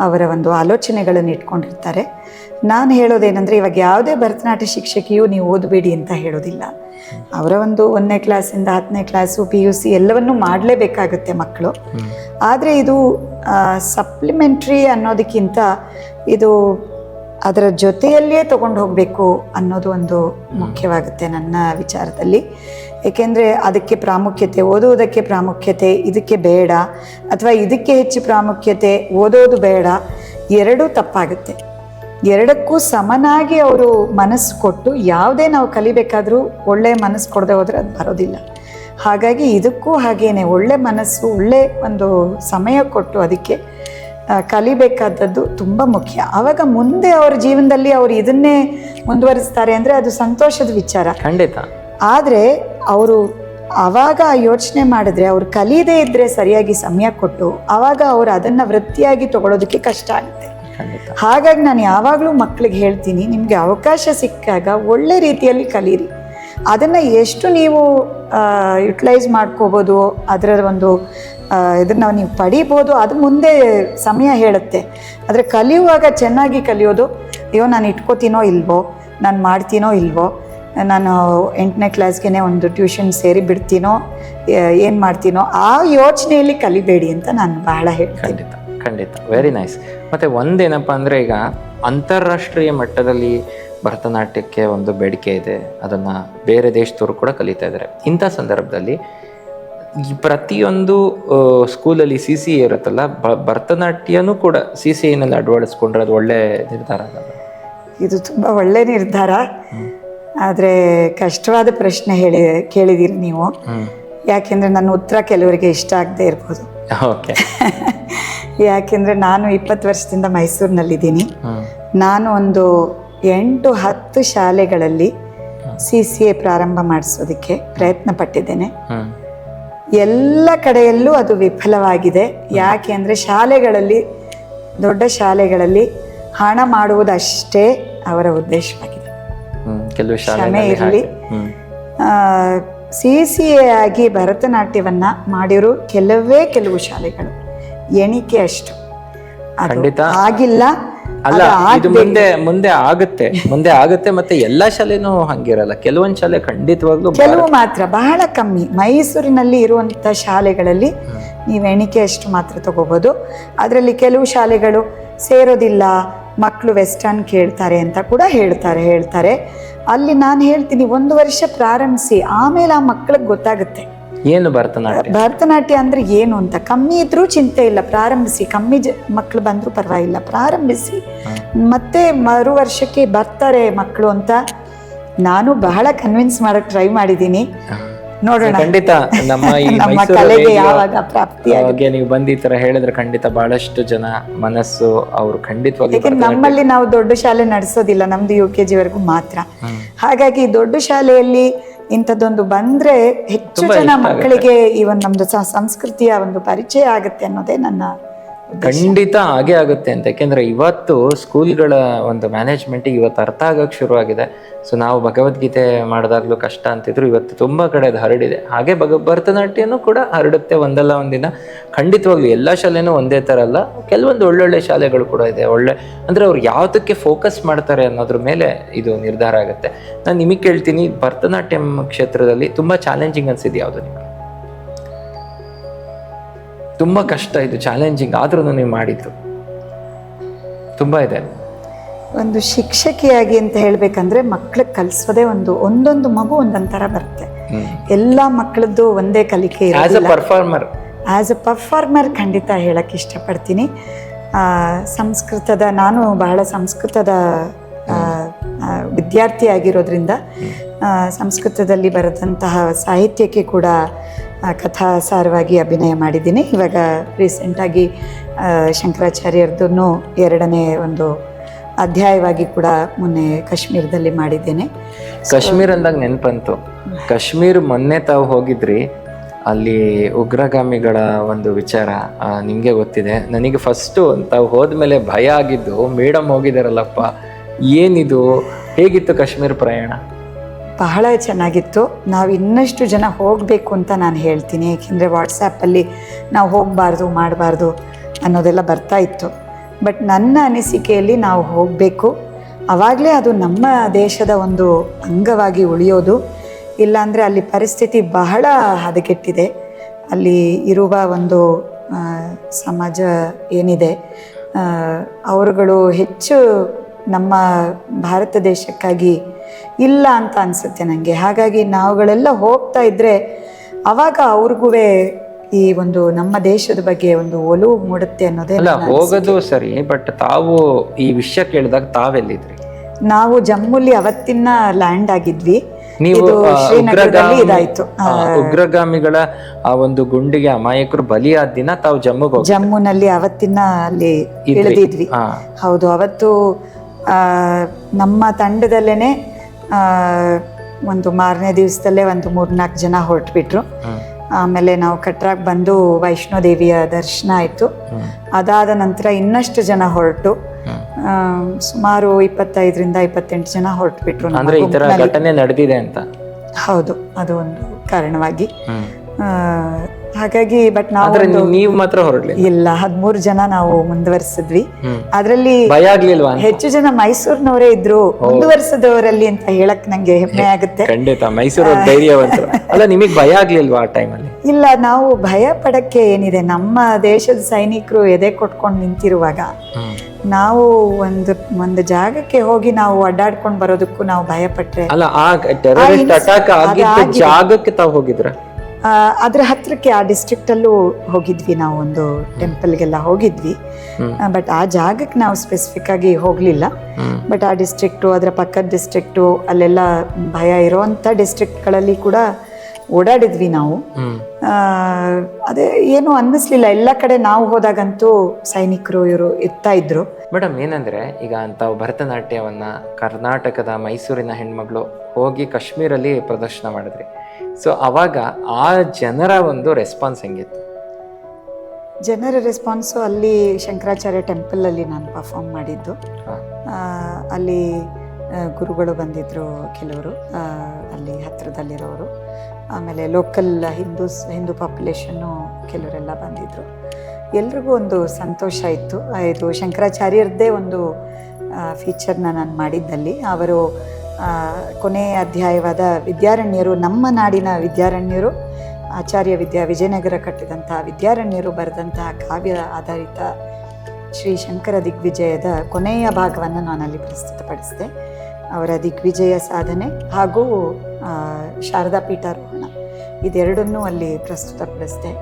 ಅವರ ಒಂದು ಆಲೋಚನೆಗಳನ್ನು ಇಟ್ಕೊಂಡಿರ್ತಾರೆ. ನಾನು ಹೇಳೋದೇನೆಂದರೆ, ಇವಾಗ ಯಾವುದೇ ಭರತನಾಟ್ಯ ಶಿಕ್ಷಕಿಯು ನೀವು ಓದಬೇಡಿ ಅಂತ ಹೇಳೋದಿಲ್ಲ. ಅವರ ಒಂದು ಒಂದನೇ ಕ್ಲಾಸಿಂದ ಹತ್ತನೇ ಕ್ಲಾಸು ಪಿ ಯು ಸಿ ಎಲ್ಲವನ್ನೂ ಮಾಡಲೇಬೇಕಾಗುತ್ತೆ ಮಕ್ಕಳು. ಆದರೆ ಇದು ಸಪ್ಲಿಮೆಂಟ್ರಿ ಅನ್ನೋದಕ್ಕಿಂತ ಇದು ಅದರ ಜೊತೆಯಲ್ಲೇ ತಗೊಂಡು ಹೋಗಬೇಕು ಅನ್ನೋದು ಒಂದು ಮುಖ್ಯವಾಗುತ್ತೆ ನನ್ನ ವಿಚಾರದಲ್ಲಿ. ಏಕೆಂದರೆ ಅದಕ್ಕೆ ಪ್ರಾಮುಖ್ಯತೆ ಓದುವುದಕ್ಕೆ ಪ್ರಾಮುಖ್ಯತೆ ಇದಕ್ಕೆ ಬೇಡ ಅಥವಾ ಇದಕ್ಕೆ ಹೆಚ್ಚು ಪ್ರಾಮುಖ್ಯತೆ ಓದೋದು ಬೇಡ ಎರಡೂ ತಪ್ಪಾಗುತ್ತೆ. ಎರಡಕ್ಕೂ ಸಮನಾಗಿ ಅವರು ಮನಸ್ಸು ಕೊಟ್ಟು ಯಾವುದೇ ನಾವು ಕಲಿಬೇಕಾದರೂ ಒಳ್ಳೆಯ ಮನಸ್ಸು ಕೊಡದೆ ಹೋದರೆ ಅದು ಬರೋದಿಲ್ಲ. ಹಾಗಾಗಿ ಇದಕ್ಕೂ ಹಾಗೇನೆ ಒಳ್ಳೆ ಮನಸ್ಸು ಒಳ್ಳೆ ಒಂದು ಸಮಯ ಕೊಟ್ಟು ಅದಕ್ಕೆ ಕಲಿಬೇಕಾದದ್ದು ತುಂಬ ಮುಖ್ಯ. ಆವಾಗ ಮುಂದೆ ಅವರ ಜೀವನದಲ್ಲಿ ಅವರು ಇದನ್ನೇ ಮುಂದುವರಿಸ್ತಾರೆ ಅಂದರೆ ಅದು ಸಂತೋಷದ ವಿಚಾರ. ಖಂಡಿತ. ಆದರೆ ಅವರು ಆವಾಗ ಯೋಚನೆ ಮಾಡಿದ್ರೆ ಅವ್ರು ಕಲಿಯದೇ ಇದ್ದರೆ ಸರಿಯಾಗಿ ಸಮಯ ಕೊಟ್ಟು ಆವಾಗ ಅವರು ಅದನ್ನು ವೃತ್ತಿಯಾಗಿ ತಗೊಳ್ಳೋದಕ್ಕೆ ಕಷ್ಟ ಆಗುತ್ತೆ. ಹಾಗಾಗಿ ನಾನು ಯಾವಾಗಲೂ ಮಕ್ಕಳಿಗೆ ಹೇಳ್ತೀನಿ ನಿಮಗೆ ಅವಕಾಶ ಸಿಕ್ಕಾಗ ಒಳ್ಳೆ ರೀತಿಯಲ್ಲಿ ಕಲೀರಿ. ಅದನ್ನು ಎಷ್ಟು ನೀವು ಯುಟಿಲೈಸ್ ಮಾಡ್ಕೋಬೋದು ಅದರ ಒಂದು ಇದನ್ನು ಇದನ್ನ ನೀವು ಪಡಿಬೋದು ಅದು ಮುಂದೆ ಸಮಯ ಹೇಳುತ್ತೆ. ಆದರೆ ಕಲಿಯುವಾಗ ಚೆನ್ನಾಗಿ ಕಲಿಯೋದು ಅಯ್ಯೋ ನಾನು ಇಟ್ಕೋತೀನೋ ಇಲ್ವೋ ನಾನು ಮಾಡ್ತೀನೋ ಇಲ್ವೋ ನಾನು ಎಂಟನೇ ಕ್ಲಾಸ್ಗೆ ಒಂದು ಟ್ಯೂಷನ್ ಸೇರಿ ಬಿಡ್ತೀನೋ ಏನು ಮಾಡ್ತೀನೋ ಆ ಯೋಚನೆಯಲ್ಲಿ ಕಲಿಬೇಡಿ ಅಂತ ನಾನು ಬಹಳ ಹೇಳ್ತೀನಿ. ಖಂಡಿತ ಖಂಡಿತ. ವೆರಿ ನೈಸ್ ಮತ್ತೆ ಒಂದೇನಪ್ಪ ಅಂದ್ರೆ ಈಗ ಅಂತಾರಾಷ್ಟ್ರೀಯ ಮಟ್ಟದಲ್ಲಿ ಭರತನಾಟ್ಯಕ್ಕೆ ಒಂದು ಬೇಡಿಕೆ ಇದೆ. ಅದನ್ನ ಬೇರೆ ದೇಶದವರು ಕೂಡ ಕಲಿತಾ ಇದ್ದಾರೆ ಇಂಥ ಸಂದರ್ಭದಲ್ಲಿ ಈ ಪ್ರತಿಯೊಂದು ಸ್ಕೂಲಲ್ಲಿ ಸಿ ಸಿ ಇರುತ್ತಲ್ಲ ಬ- ಭರತನಾಟ್ಯನೂ ಕೂಡ ಸಿ ಸಿ ಐನಲ್ಲಿ ಅಳವಡಿಸ್ಕೊಂಡ್ರೆ ಅದು ಒಳ್ಳೆಯ ನಿರ್ಧಾರ ಅಲ್ಲ? ಇದು ತುಂಬ ಒಳ್ಳೆಯ ನಿರ್ಧಾರ. ಆದರೆ ಕಷ್ಟವಾದ ಪ್ರಶ್ನೆ ಹೇಳಿ ಕೇಳಿದ್ದೀರಿ ನೀವು. ಯಾಕೆಂದರೆ ನನ್ನ ಉತ್ತರ ಕೆಲವರಿಗೆ ಇಷ್ಟ ಆಗದೆ ಇರ್ಬೋದು. ಓಕೆ. ಯಾಕೆಂದರೆ ನಾನು ಇಪ್ಪತ್ತು ವರ್ಷದಿಂದ ಮೈಸೂರಿನಲ್ಲಿದ್ದೀನಿ. ನಾನು ಒಂದು ಎಂಟು ಹತ್ತು ಶಾಲೆಗಳಲ್ಲಿ ಸಿ ಸಿ ಎ ಪ್ರಾರಂಭ ಮಾಡಿಸೋದಕ್ಕೆ ಪ್ರಯತ್ನ ಪಟ್ಟಿದ್ದೇನೆ. ಎಲ್ಲ ಕಡೆಯಲ್ಲೂ ಅದು ವಿಫಲವಾಗಿದೆ. ಯಾಕೆ ಅಂದರೆ ಶಾಲೆಗಳಲ್ಲಿ ದೊಡ್ಡ ಶಾಲೆಗಳಲ್ಲಿ ಹಣ ಮಾಡುವುದಷ್ಟೇ ಅವರ ಉದ್ದೇಶವಾಗಿದೆ ಕೆಲವು ಶಾಲೆ ಇರಲಿ. ಸಿ ಸಿ ಎ ಆಗಿ ಭರತನಾಟ್ಯವನ್ನ ಮಾಡಿರೋ ಕೆಲವೇ ಕೆಲವು ಶಾಲೆಗಳು. ಎಣಿಕೆ ಅಷ್ಟು. ಖಂಡಿತ. ಆಗಿಲ್ಲ ಅಲ್ಲ ಇದು ಮುಂದೆ ಮುಂದೆ ಆಗುತ್ತೆ. ಮುಂದೆ ಆಗುತ್ತೆ ಮತ್ತೆ ಎಲ್ಲಾ ಶಾಲೆನೂ ಹಂಗಿರಲ್ಲ. ಕೆಲವೊಂದ್ ಶಾಲೆ ಖಂಡಿತವಾಗ್ಲೂ ಕೆಲವು ಮಾತ್ರ ಬಹಳ ಕಮ್ಮಿ. ಮೈಸೂರಿನಲ್ಲಿ ಇರುವಂತ ಶಾಲೆಗಳಲ್ಲಿ ನೀವು ಎಣಿಕೆ ಅಷ್ಟು ಮಾತ್ರ ತಗೋಬಹುದು ಅದರಲ್ಲಿ ಕೆಲವು ಶಾಲೆಗಳು ಸೇರೋದಿಲ್ಲ. ಮಕ್ಕಳು ವೆಸ್ಟರ್ನ್ ಕೇಳ್ತಾರೆ ಅಂತ ಕೂಡ ಹೇಳ್ತಾರೆ ಹೇಳ್ತಾರೆ. ಅಲ್ಲಿ ನಾನು ಹೇಳ್ತೀನಿ ಒಂದು ವರ್ಷ ಪ್ರಾರಂಭಿಸಿ ಆಮೇಲೆ ಆ ಮಕ್ಕಳಿಗೆ ಗೊತ್ತಾಗುತ್ತೆ. ಏನು ಭರತನಾಟ್ಯ? ಭರತನಾಟ್ಯ ಅಂದ್ರೆ ಏನು ಅಂತ. ಕಮ್ಮಿ ಇದ್ರೂ ಚಿಂತೆ ಇಲ್ಲ ಪ್ರಾರಂಭಿಸಿ. ಕಮ್ಮಿ ಜ ಮಕ್ಕಳು ಬಂದರೂ ಪರವಾಗಿಲ್ಲ ಪ್ರಾರಂಭಿಸಿ. ಮತ್ತೆ ಮರು ವರ್ಷಕ್ಕೆ ಬರ್ತಾರೆ ಮಕ್ಕಳು ಅಂತ. ನಾನು ಬಹಳ ಕನ್ವಿನ್ಸ್ ಮಾಡಕ್ ಟ್ರೈ ಮಾಡಿದ್ದೀನಿ. ನೋಡೋಣ. ಖಂಡಿತ ನಮ್ಮ ಈ ನಮ್ಮ ಕಲೆಗೆ ಯಾವಾಗ ಪ್ರಾಪ್ತಿ ನೀವು ಬಂದು ಈ ತರ ಹೇಳಿದ್ರೆ ಖಂಡಿತ ಬಹಳಷ್ಟು ಜನ ಮನಸ್ಸು ಅವರು ಖಂಡಿತವಾಗಿ ನಮ್ಮಲ್ಲಿ ನಾವು ದೊಡ್ಡ ಶಾಲೆ ನಡೆಸೋದಿಲ್ಲ ನಮ್ದು ಯು ಕೆ ಜಿವರೆಗೂ ಮಾತ್ರ. ಹಾಗಾಗಿ ದೊಡ್ಡ ಶಾಲೆಯಲ್ಲಿ ಇಂಥದ್ದೊಂದು ಬಂದ್ರೆ ಹೆಚ್ಚು ಜನ ಮಕ್ಕಳಿಗೆ ಈ ಒಂದು ನಮ್ದು ಸಂಸ್ಕೃತಿಯ ಒಂದು ಪರಿಚಯ ಆಗುತ್ತೆ ಅನ್ನೋದೇ ನನ್ನ ಖಂಡಿತ ಹಾಗೆ ಆಗುತ್ತೆ ಅಂತ. ಯಾಕೆಂದ್ರೆ ಇವತ್ತು ಸ್ಕೂಲ್ಗಳ ಒಂದು ಮ್ಯಾನೇಜ್ಮೆಂಟ್ ಇವತ್ತು ಅರ್ಥ ಆಗಕ್ಕೆ ಶುರುವಾಗಿದೆ. ಸೊ ನಾವು ಭಗವದ್ಗೀತೆ ಮಾಡಿದಾಗ್ಲೂ ಕಷ್ಟ ಅಂತಿದ್ರು. ಇವತ್ತು ತುಂಬ ಕಡೆ ಅದು ಹರಡಿದೆ. ಹಾಗೆ ಭಗ ಭರತನಾಟ್ಯನೂ ಕೂಡ ಹರಡುತ್ತೆ ಒಂದಲ್ಲ ಒಂದಿನ. ಖಂಡಿತವಾಗ್ಲೂ ಎಲ್ಲ ಶಾಲೆನೂ ಒಂದೇ ಥರ ಅಲ್ಲ. ಕೆಲವೊಂದು ಒಳ್ಳೊಳ್ಳೆ ಶಾಲೆಗಳು ಕೂಡ ಇದೆ. ಒಳ್ಳೆ ಅಂದ್ರೆ ಅವ್ರು ಯಾವುದಕ್ಕೆ ಫೋಕಸ್ ಮಾಡ್ತಾರೆ ಅನ್ನೋದ್ರ ಮೇಲೆ ಇದು ನಿರ್ಧಾರ ಆಗುತ್ತೆ. ನಾನು ನಿಮಗೆ ಕೇಳ್ತೀನಿ, ಭರತನಾಟ್ಯಂ ಕ್ಷೇತ್ರದಲ್ಲಿ ತುಂಬಾ ಚಾಲೆಂಜಿಂಗ್ ಅನ್ಸಿದ್ಯಾವುದು ನಿಮಗೆ? ತುಂಬಾ ಕಷ್ಟ ಇದು ಚಾಲೆಂಜಿಂಗ್ ಆದ್ರೂ ನೀವು ಮಾಡಿದ್ದು. ತುಂಬ ಇದೆ. ಒಂದು ಶಿಕ್ಷಕಿಯಾಗಿ ಅಂತ ಹೇಳ್ಬೇಕಂದ್ರೆ ಮಕ್ಳಿಗೆ ಕಲಿಸೋದೇ ಒಂದು ಒಂದೊಂದು ಮಗು ಒಂದೊಂದು ಥರ ಬರುತ್ತೆ. ಎಲ್ಲ ಮಕ್ಕಳದ್ದು ಒಂದೇ ಕಲಿಕೆ ಪರ್ಫಾರ್ಮರ್ ಆ್ಯಸ್ ಅ ಪರ್ಫಾರ್ಮರ್ ಖಂಡಿತ ಹೇಳಕ್ಕೆ ಇಷ್ಟಪಡ್ತೀನಿ. ಸಂಸ್ಕೃತದ ನಾನು ಬಹಳ ಸಂಸ್ಕೃತದ ವಿದ್ಯಾರ್ಥಿ ಆಗಿರೋದ್ರಿಂದ ಸಂಸ್ಕೃತದಲ್ಲಿ ಬರೆದಂತಹ ಸಾಹಿತ್ಯಕ್ಕೆ ಕೂಡ ಆ, ಕಥಾಸಾರವಾಗಿ ಅಭಿನಯ ಮಾಡಿದ್ದೀನಿ. ಇವಾಗ ರೀಸೆಂಟಾಗಿ ಶಂಕರಾಚಾರ್ಯರದನ್ನು ಎರಡನೇ ಒಂದು ಅಧ್ಯಾಯವಾಗಿ ಕೂಡ ಮೊನ್ನೆ ಕಾಶ್ಮೀರದಲ್ಲಿ ಮಾಡಿದ್ದೇನೆ. ಕಾಶ್ಮೀರ ಅಂದಾಗ ನೆನಪಂತು. ಕಾಶ್ಮೀರ್ ಮೊನ್ನೆ ತಾವು ಹೋಗಿದ್ರಿ ಅಲ್ಲಿ ಉಗ್ರಗಾಮಿಗಳ ಒಂದು ವಿಚಾರ ನಿಮಗೆ ಗೊತ್ತಿದೆ. ನನಗೆ ಫಸ್ಟು ತಾವು ಹೋದ್ಮೇಲೆ ಭಯ ಆಗಿದ್ದು ಮೇಡಮ್ ಹೋಗಿದ್ದಾರಲ್ಲಪ್ಪ ಏನಿದು? ಹೇಗಿತ್ತು ಕಾಶ್ಮೀರ ಪ್ರಯಾಣ? ಬಹಳ ಚೆನ್ನಾಗಿತ್ತು. ನಾವು ಇನ್ನಷ್ಟು ಜನ ಹೋಗಬೇಕು ಅಂತ ನಾನು ಹೇಳ್ತೀನಿ. ಏಕೆಂದರೆ ವಾಟ್ಸಪ್ಪಲ್ಲಿ ನಾವು ಹೋಗಬಾರ್ದು, ಮಾಡಬಾರ್ದು ಅನ್ನೋದೆಲ್ಲ ಬರ್ತಾ ಇತ್ತು. ಬಟ್ ನನ್ನ ಅನಿಸಿಕೆಯಲ್ಲಿ ನಾವು ಹೋಗಬೇಕು. ಆವಾಗಲೇ ಅದು ನಮ್ಮ ದೇಶದ ಒಂದು ಅಂಗವಾಗಿ ಉಳಿಯೋದು. ಇಲ್ಲಾಂದರೆ ಅಲ್ಲಿ ಪರಿಸ್ಥಿತಿ ಬಹಳ ಹದಗೆಟ್ಟಿದೆ. ಅಲ್ಲಿ ಇರುವ ಒಂದು ಸಮಾಜ ಏನಿದೆ ಅವರುಗಳು ಹೆಚ್ಚು ನಮ್ಮ ಭಾರತ ದೇಶಕ್ಕಾಗಿ ಇಲ್ಲ ಅಂತ ಅನಿಸುತ್ತೆ ನನಗೆ ಹಾಗಾಗಿ ನಾವುಗಳೆಲ್ಲ ಹೋಗ್ತಾ ಇದ್ದರೆ ಅವಾಗ ಅವ್ರಿಗೂ ಈ ಒಂದು ನಮ್ಮ ದೇಶದ ಬಗ್ಗೆ ಒಂದು ಒಲವು ಮೂಡುತ್ತೆ ಅನ್ನೋದೇ ಅಲ್ಲ ಹೋಗೋದು ಸರಿ ಬಟ್ ತಾವು ಈ ವಿಷಯ ಕೇಳಿದಾಗ ತಾವೆಲ್ಲಿದ್ರಿ? ನಾವು ಜಮ್ಮುಲಿ ಅವತ್ತಿನ ಲ್ಯಾಂಡ್ ಆಗಿದ್ವಿ. ನೀವು ಶ್ರೀನಗರದಲ್ಲಿ ಇದಾಯ್ತು. ಉಗ್ರಗಾಮಿಗಳ ಆ ಒಂದು ಗುಂಡಿಗೆ ಅಮಾಯಕರು ಬಲಿಯಾದ ದಿನ ತಾವು ಜಮ್ಮು ಜಮ್ಮುನಲ್ಲಿ ಅವತ್ತಿನ ಅಲ್ಲಿ. ಇಳಿದಿದ್ವಿ. ಹೌದು ಅವತ್ತು ನಮ್ಮ ತಂಡದಲ್ಲೇ ಒಂದು ಮಾರನೇ ದಿವಸದಲ್ಲೇ ಒಂದು ಮೂರ್ನಾಲ್ಕು ಜನ ಹೊರಟ್ಬಿಟ್ರು. ಆಮೇಲೆ ನಾವು ಕಟ್ರಾಕ್ ಬಂದು ವೈಷ್ಣೋದೇವಿಯ ದರ್ಶನ ಆಯಿತು. ಅದಾದ ನಂತರ ಇನ್ನಷ್ಟು ಜನ ಹೊರಟು. ಸುಮಾರು ಇಪ್ಪತ್ತೈದರಿಂದ ಇಪ್ಪತ್ತೆಂಟು ಜನ ಹೊರಟ್ಬಿಟ್ರು ಅಂದ್ರೆ ಈ ಘಟನೆ ನಡೆದಿದೆ ಅಂತ? ಹೌದು ಅದು ಒಂದು ಕಾರಣವಾಗಿ. ಹಾಗಾಗಿ ಬಟ್ ನಾವು ನೀವ್- ಮಾತ್ರ ಹೊರಡ್ಲಿ ಇಲ್ಲ ಹದಿಮೂರು ಜನ ನಾವು ಮುಂದುವರಿಸಿದ್ವಿ. ಅದರಲ್ಲಿ ಭಯ ಆಗ್ಲಿಲ್ವಾ ಹೆಚ್ಚು ಜನ ಮೈಸೂರಿನವರೇ ಇದ್ರು. ಮುಂದುವರಿಸಿದವರಲ್ಲಿ ಅಂತ ಹೇಳಕ್ ನಂಗೆ ಹೆಮ್ಮೆ ಆಗುತ್ತೆ. ಖಂಡಿತ ಮೈಸೂರು ಧೈರ್ಯವಂತರು. ಅಲ್ಲ ನಿಮಗೆ ಭಯ ಆಗ್ಲಿಲ್ವಾ ಆ ಟೈಮಲ್ಲಿ ಇಲ್ಲ ನಾವು ಭಯ ಪಡಕ್ಕೆ ಏನಿದೆ? ನಮ್ಮ ದೇಶದ ಸೈನಿಕರು ಎದೆ ಕೊಟ್ಕೊಂಡು ನಿಂತಿರುವಾಗ ನಾವು ಒಂದು ಒಂದು ಜಾಗಕ್ಕೆ ಹೋಗಿ ನಾವು ಅಡ್ಡಾಡ್ಕೊಂಡು ಬರೋದಕ್ಕೂ ನಾವು ಭಯಪಟ್ರೆ. ಅಲ್ಲ ಆ ಟೆರರಿಸ್ಟ್ ಅಟ್ಯಾಕ್ ಆಗಿದ್ದ ಜಾಗಕ್ಕೆ ತಾವು ಹೋಗಿದ್ರ? ಅದ್ರ ಹತ್ರಕ್ಕೆ ಆ ಡಿಸ್ಟ್ರಿಕ್ಟ್ ಅಲ್ಲೂ ಹೋಗಿದ್ವಿ ನಾವು ಒಂದು ಟೆಂಪಲ್ಗೆಲ್ಲ ಹೋಗಿದ್ವಿ. ಬಟ್ ಆ ಜಾಗಕ್ಕೆ ನಾವು ಸ್ಪೆಸಿಫಿಕ್ ಆಗಿ ಹೋಗ್ಲಿಲ್ಲ. ಬಟ್ ಆ ಡಿಸ್ಟ್ರಿಕ್ಟು ಅದರ ಪಕ್ಕದ ಡಿಸ್ಟ್ರಿಕ್ಟು ಅಲ್ಲೆಲ್ಲ ಭಯ ಇರೋವಂಥ ಡಿಸ್ಟ್ರಿಕ್ಟ್ಗಳಲ್ಲಿ ಕೂಡ ಓಡಾಡಿದ್ವಿ ನಾವು. ಅದೇ ಏನು ಅನ್ನಿಸ್ಲಿಲ್ಲ. ಎಲ್ಲ ಕಡೆ ನಾವು ಹೋದಾಗಂತೂ ಸೈನಿಕರು ಇವರು ಇರ್ತಾ ಇದ್ರು. ಮೇಡಮ್ ಏನಂದ್ರೆ ಈಗ ಅಂತ ಭರತನಾಟ್ಯವನ್ನ ಕರ್ನಾಟಕದ ಮೈಸೂರಿನ ಹೆಣ್ಮಗಳು ಹೋಗಿ ಕಾಶ್ಮೀರಲ್ಲಿ ಪ್ರದರ್ಶನ ಮಾಡಿದ್ರಿ. ಸೊ ಅವಾಗ ಆ ಜನರ ಒಂದು ರೆಸ್ಪಾನ್ಸ್ ಹೆಂಗಿತ್ತು? ಜನರ ರೆಸ್ಪಾನ್ಸು ಅಲ್ಲಿ ಶಂಕರಾಚಾರ್ಯ ಟೆಂಪಲಲ್ಲಿ ನಾನು ಪರ್ಫಾರ್ಮ್ ಮಾಡಿದ್ದು. ಅಲ್ಲಿ ಗುರುಗಳು ಬಂದಿದ್ದರು ಕೆಲವರು ಅಲ್ಲಿ ಹತ್ತಿರದಲ್ಲಿರೋರು ಆಮೇಲೆ ಲೋಕಲ್ ಹಿಂದೂಸ್ ಹಿಂದೂ ಪಾಪ್ಯುಲೇಷನ್ನು ಕೆಲವರೆಲ್ಲ ಬಂದಿದ್ದರು ಎಲ್ರಿಗೂ ಒಂದು ಸಂತೋಷ ಇತ್ತು. ಇದು ಶಂಕರಾಚಾರ್ಯರದ್ದೇ ಒಂದು ಫೀಚರ್ನ ನಾನು ಮಾಡಿದ್ದಲ್ಲಿ. ಅವರು ಕೊನೆಯ ಅಧ್ಯಾಯವಾದ ವಿದ್ಯಾರಣ್ಯರು, ನಮ್ಮ ನಾಡಿನ ವಿದ್ಯಾರಣ್ಯರು, ಆಚಾರ್ಯ ವಿದ್ಯಾ ವಿಜಯನಗರ ಕಟ್ಟಿದಂಥ ವಿದ್ಯಾರಣ್ಯರು ಬರೆದಂತಹ ಕಾವ್ಯ ಆಧಾರಿತ ಶ್ರೀ ಶಂಕರ ದಿಗ್ವಿಜಯದ ಕೊನೆಯ ಭಾಗವನ್ನು ನಾನಲ್ಲಿ ಪ್ರಸ್ತುತಪಡಿಸಿದೆ. ಅವರ ದಿಗ್ವಿಜಯ ಸಾಧನೆ ಹಾಗೂ ಶಾರದಾ ಪೀಠಾರೋಹಣ, ಇದೆರಡನ್ನೂ ಅಲ್ಲಿ ಪ್ರಸ್ತುತಪಡಿಸಿದೆ.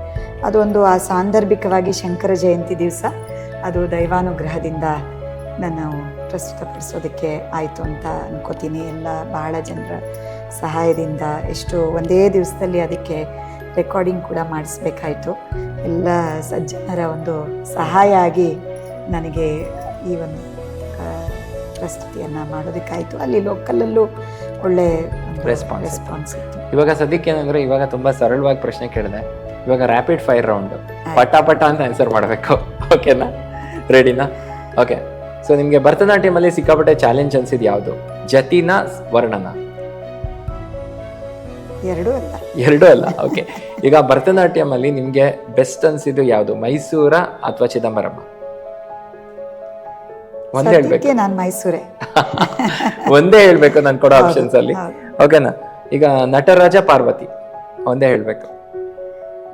ಅದೊಂದು ಆ ಸಾಂದರ್ಭಿಕವಾಗಿ ಶಂಕರ ಜಯಂತಿ ದಿವಸ. ಅದು ದೈವಾನುಗ್ರಹದಿಂದ ನಾನು ಪ್ರಸ್ತುತಪಡಿಸೋದಕ್ಕೆ ಆಯಿತು ಅಂತ ಅನ್ಕೋತೀನಿ. ಎಲ್ಲ ಬಹಳ ಜನರ ಸಹಾಯದಿಂದ ಎಷ್ಟು ಒಂದೇ ದಿವಸದಲ್ಲಿ ಅದಕ್ಕೆ ರೆಕಾರ್ಡಿಂಗ್ ಕೂಡ ಮಾಡಿಸ್ಬೇಕಾಯಿತು. ಎಲ್ಲ ಸಜ್ಜನರ ಒಂದು ಸಹಾಯ ಆಗಿ ನನಗೆ ಈ ಒಂದು ಪ್ರಸ್ತುತಿಯನ್ನು ಮಾಡೋದಕ್ಕಾಯಿತು. ಅಲ್ಲಿ ಲೋಕಲಲ್ಲೂ ಒಳ್ಳೆ ರೆಸ್ಪಾನ್ಸ್ ರೆಸ್ಪಾನ್ಸ್ ಇತ್ತು. ಇವಾಗ ಸದ್ಯಕ್ಕೆ ಏನಂದ್ರೆ ಇವಾಗ ತುಂಬಾ ಸರಳವಾಗಿ ಪ್ರಶ್ನೆ ಕೇಳಿದೆ. ಇವಾಗ ರ್ಯಾಪಿಡ್ ಫೈರ್ ರೌಂಡ್ ಪಟ ಪಟ ಅಂತ ಆನ್ಸರ್ ಮಾಡಬೇಕು. ಓಕೆನಾ ರೆಡಿನಾ ಓಕೆ ಸೊ ನಿಮ್ಗೆ ಭರತನಾಟ್ಯಮ್ ಅಲ್ಲಿ ಸಿಕ್ಕಾಪಟ್ಟೆ ಚಾಲೆಂಜ್ ಅನ್ಸಿದ್ ಯಾವುದು? ಜತಿನ ವರ್ಣನ? ಎರಡೂ ಅಲ್ಲ. ಎರಡೂ ಅಲ್ಲ? ಓಕೆ ಈಗ ಭರತನಾಟ್ಯಂ ಅಲ್ಲಿ ನಿಮ್ಗೆ ಬೆಸ್ಟ್ ಅನ್ಸಿದ್ದು ಯಾವುದು? ಮೈಸೂರ ಅಥವಾ ಚಿದಂಬರಮ್ಮ? ಒಂದೇ ಹೇಳ್ಬೇಕು. ನಾನು ಮೈಸೂರೇ. ಒಂದೇ ಹೇಳ್ಬೇಕು ನಾನು ಕೊಡೋ ಆಪ್ಷನ್ಸ್ ಅಲ್ಲಿ. ಓಕೆನಾ ಈಗ ನಟರಾಜ ಪಾರ್ವತಿ. ಒಂದೇ ಹೇಳ್ಬೇಕು.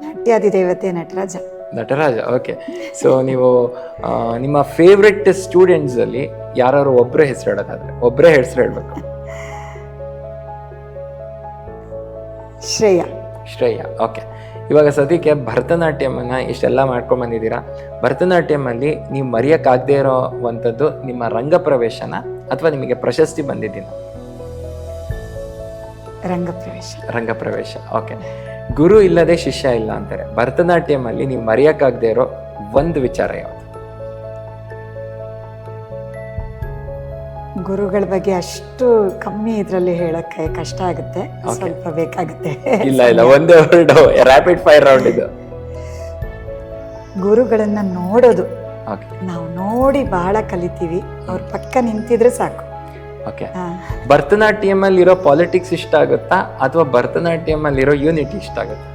ನಾಟ್ಯಾದಿದೇವತೆ ನಟರಾಜ. ನಟರಾಜ ಓಕೆ ಸೊ ನೀವು ನಿಮ್ಮ ಫೇವ್ರೆಟ್ ಸ್ಟೂಡೆಂಟ್ಸ್ ಅಲ್ಲಿ ಯಾರು ಒಬ್ಬರೇ ಹೆಸರು ಹೇಳೋದಾದ್ರೆ ಒಬ್ಬರೇ ಹೆಸರು ಹೇಳಬೇಕು. ಶ್ರೇಯಾ. ಶ್ರೇಯಾ ಓಕೆ ಇವಾಗ ಸದ್ಯಕ್ಕೆ ಭರತನಾಟ್ಯಮನ್ನು ಇಷ್ಟೆಲ್ಲ ಮಾಡ್ಕೊಂಡ್ ಬಂದಿದ್ದೀರಾ? ಭರತನಾಟ್ಯಂ ಅಲ್ಲಿ ನೀವು ಮರೆಯೋಕ್ಕಾಗದೇ ಇರೋವಂಥದ್ದು ನಿಮ್ಮ ರಂಗ ಪ್ರವೇಶನ ಅಥವಾ ನಿಮಗೆ ಪ್ರಶಸ್ತಿ ಬಂದಿದ್ದೀನ? ರಂಗಪ್ರವೇಶ. ರಂಗ ಪ್ರವೇಶ ಓಕೆ ಗುರು ಇಲ್ಲದೆ ಶಿಷ್ಯ ಇಲ್ಲ ಅಂತಾರೆ. ಭರತನಾಟ್ಯಂ ಅಲ್ಲಿ ನೀವು ಮರೆಯಕ್ಕಾಗದೆ ಇರೋ ಒಂದು ವಿಚಾರ ಯಾವುದು? ಗುರುಗಳ ಬಗ್ಗೆ ಅಷ್ಟು ಕಮ್ಮಿ ಇದರಲ್ಲಿ ಹೇಳಕ್ಕೆ ಕಷ್ಟ ಆಗುತ್ತೆ. ಸ್ವಲ್ಪ ಬೇಕಾಗುತ್ತೆ. ಇಲ್ಲ ಇಲ್ಲ ಒಂದೇ ವರ್ಡ್ ರಾಪಿಡ್ ಫೈರ್ ರೌಂಡ್ ಇದು. ಗುರುಗಳನ್ನ ನೋಡೋದು. ನಾವು ನೋಡಿ ಬಹಳ ಕಲಿತೀವಿ. ಅವ್ರ ಪಕ್ಕ ನಿಂತಿದ್ರೆ ಸಾಕು. ಓಕೆ. ಭರತನಾಟ್ಯಂ ಅಲ್ಲಿ ಇರೋ ಪಾಲಿಟಿಕ್ಸ್ ಇಷ್ಟ ಆಗುತ್ತಾ? ಅಥವಾ ಭರತನಾಟ್ಯಂ ಅಲ್ಲಿ ಇರೋ ಯೂನಿಟಿ ಇಷ್ಟ ಆಗುತ್ತಾ?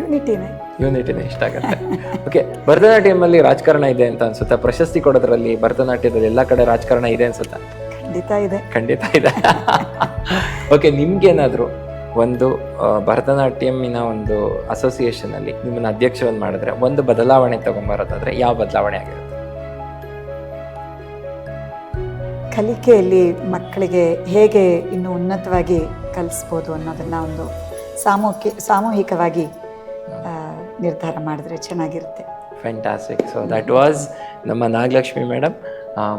ಯೂನಿಟಿನೇ ಯೂನಿಟಿನೇ ಇಷ್ಟ ಆಗುತ್ತೆ. ಓಕೆ ಭರತನಾಟ್ಯಂ ಅಲ್ಲಿ ರಾಜಕಾರಣ ಇದೆ ಅಂತ ಅನ್ಸುತ್ತಾ? ಪ್ರಶಸ್ತಿ ಕೊಡೋದ್ರಲ್ಲಿ ಭರತನಾಟ್ಯದಲ್ಲಿ ಎಲ್ಲಾ ಕಡೆ ರಾಜಕಾರಣ ಇದೆ ಅನ್ಸುತ್ತಾ? ಖಂಡಿತ ಇದೆ. ಖಂಡಿತ ಇದೆ. ಓಕೆ ನಿಮ್ಗೇನಾದ್ರು ಒಂದು ಭರತನಾಟ್ಯಂನ ಒಂದು ಅಸೋಸಿಯೇಷನ್ ಅಲ್ಲಿ ನಿಮ್ಮನ್ನ ಅಧ್ಯಕ್ಷವನ್ನು ಮಾಡಿದ್ರೆ ಒಂದು ಬದಲಾವಣೆ ತಗೊಂಬರೋದಾದ್ರೆ ಯಾವ ಬದಲಾವಣೆ ಆಗಿರುತ್ತೆ? ಕಲಿಕೆಯಲ್ಲಿ ಮಕ್ಕಳಿಗೆ ಹೇಗೆ ಇನ್ನೂ ಉನ್ನತವಾಗಿ ಕಲಿಸ್ಬೋದು ಅನ್ನೋದನ್ನು ಒಂದು ಸಾಮೂಹಿಕ ಸಾಮೂಹಿಕವಾಗಿ ನಿರ್ಧಾರ ಮಾಡಿದ್ರೆ ಚೆನ್ನಾಗಿರುತ್ತೆ. ಫ್ಯಾಂಟಾಸ್ಟಿಕ್ ಸೊ ದಟ್ ವಾಸ್ ನಮ್ಮ ನಾಗಲಕ್ಷ್ಮಿ ಮೇಡಮ್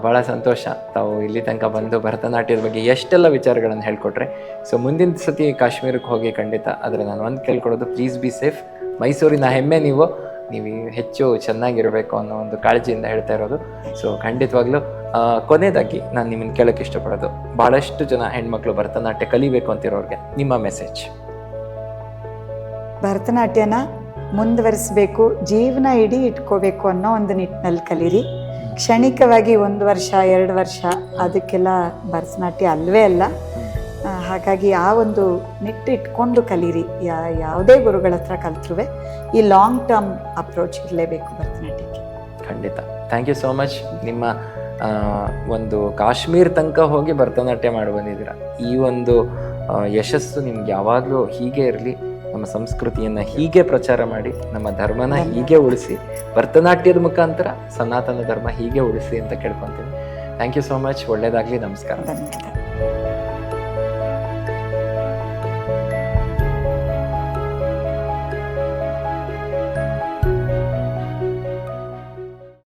ಭಾಳ ಸಂತೋಷ. ತಾವು ಇಲ್ಲಿ ತನಕ ಬಂದು ಭರತನಾಟ್ಯದ ಬಗ್ಗೆ ಎಷ್ಟೆಲ್ಲ ವಿಚಾರಗಳನ್ನು ಹೇಳ್ಕೊಟ್ರೆ. ಸೊ ಮುಂದಿನ ಸತಿ ಕಾಶ್ಮೀರಕ್ಕೆ ಹೋಗಿ ಖಂಡಿತ ಆದರೆ ನಾನು ಒಂದು ಕೇಳ್ಕೊಡೋದು ಪ್ಲೀಸ್ ಬಿ ಸೇಫ್ ಮೈಸೂರಿನ ಹೆಮ್ಮೆ ನೀವು. ನೀವು ಹೆಚ್ಚು ಚೆನ್ನಾಗಿರಬೇಕು ಅನ್ನೋ ಒಂದು ಕಾಳಜಿಯಿಂದ ಹೇಳ್ತಾ ಇರೋದು. ಸೊ ಖಂಡಿತವಾಗ್ಲೂ ಕೊನೆಯದಾಗಿ ನಾನು ನಿಮ್ಮನ್ನು ಕೇಳೋಕ್ಕೆ ಇಷ್ಟಪಡೋದು ಭಾಳಷ್ಟು ಜನ ಹೆಣ್ಮಕ್ಳು ಭರತನಾಟ್ಯ ಕಲಿಬೇಕು ಅಂತಿರೋರಿಗೆ ನಿಮ್ಮ ಮೆಸೇಜ್ ಭರತನಾಟ್ಯನ ಮುಂದುವರಿಸಬೇಕು ಜೀವನ ಇಡೀ ಇಟ್ಕೋಬೇಕು ಅನ್ನೋ ಒಂದು ನಿಟ್ಟಿನಲ್ಲಿ ಕಲೀರಿ. ಕ್ಷಣಿಕವಾಗಿ ಒಂದು ವರ್ಷ ಎರಡು ವರ್ಷ ಅದಕ್ಕೆಲ್ಲ ಭರತನಾಟ್ಯ ಅಲ್ವೇ ಅಲ್ಲ. ಹಾಗಾಗಿ ಆ ಒಂದು ನಿಟ್ಟಿಟ್ಕೊಂಡು ಕಲೀರಿ. ಯಾ ಯಾವುದೇ ಗುರುಗಳ ಹತ್ರ ಕಲ್ತ್ರೂ ಈ ಲಾಂಗ್ ಟರ್ಮ್ ಅಪ್ರೋಚ್ ಇರಲೇಬೇಕು ಭರತನಾಟ್ಯಕ್ಕೆ. ಖಂಡಿತ. ಥ್ಯಾಂಕ್ ಯು ಸೋ ಮಚ್ ನಿಮ್ಮ ಒಂದು ಕಾಶ್ಮೀರ್ ತನಕ ಹೋಗಿ ಭರತನಾಟ್ಯ ಮಾಡಿ ಬಂದಿದ್ದೀರ. ಈ ಒಂದು ಯಶಸ್ಸು ನಿಮ್ಗೆ ಯಾವಾಗಲೂ ಹೀಗೆ ಇರಲಿ. ನಮ್ಮ ಸಂಸ್ಕೃತಿಯನ್ನು ಹೀಗೆ ಪ್ರಚಾರ ಮಾಡಿ ನಮ್ಮ ಧರ್ಮನ ಹೀಗೆ ಉಳಿಸಿ ಭರತನಾಟ್ಯದ ಮುಖಾಂತರ ಸನಾತನ ಧರ್ಮ ಹೀಗೆ ಉಳಿಸಿ ಅಂತ ಕೇಳ್ಕೊತೀನಿ. ಥ್ಯಾಂಕ್ ಯು ಸೋ ಮಚ್ ಒಳ್ಳೆಯದಾಗಲಿ ನಮಸ್ಕಾರ. ಧನ್ಯವಾದ.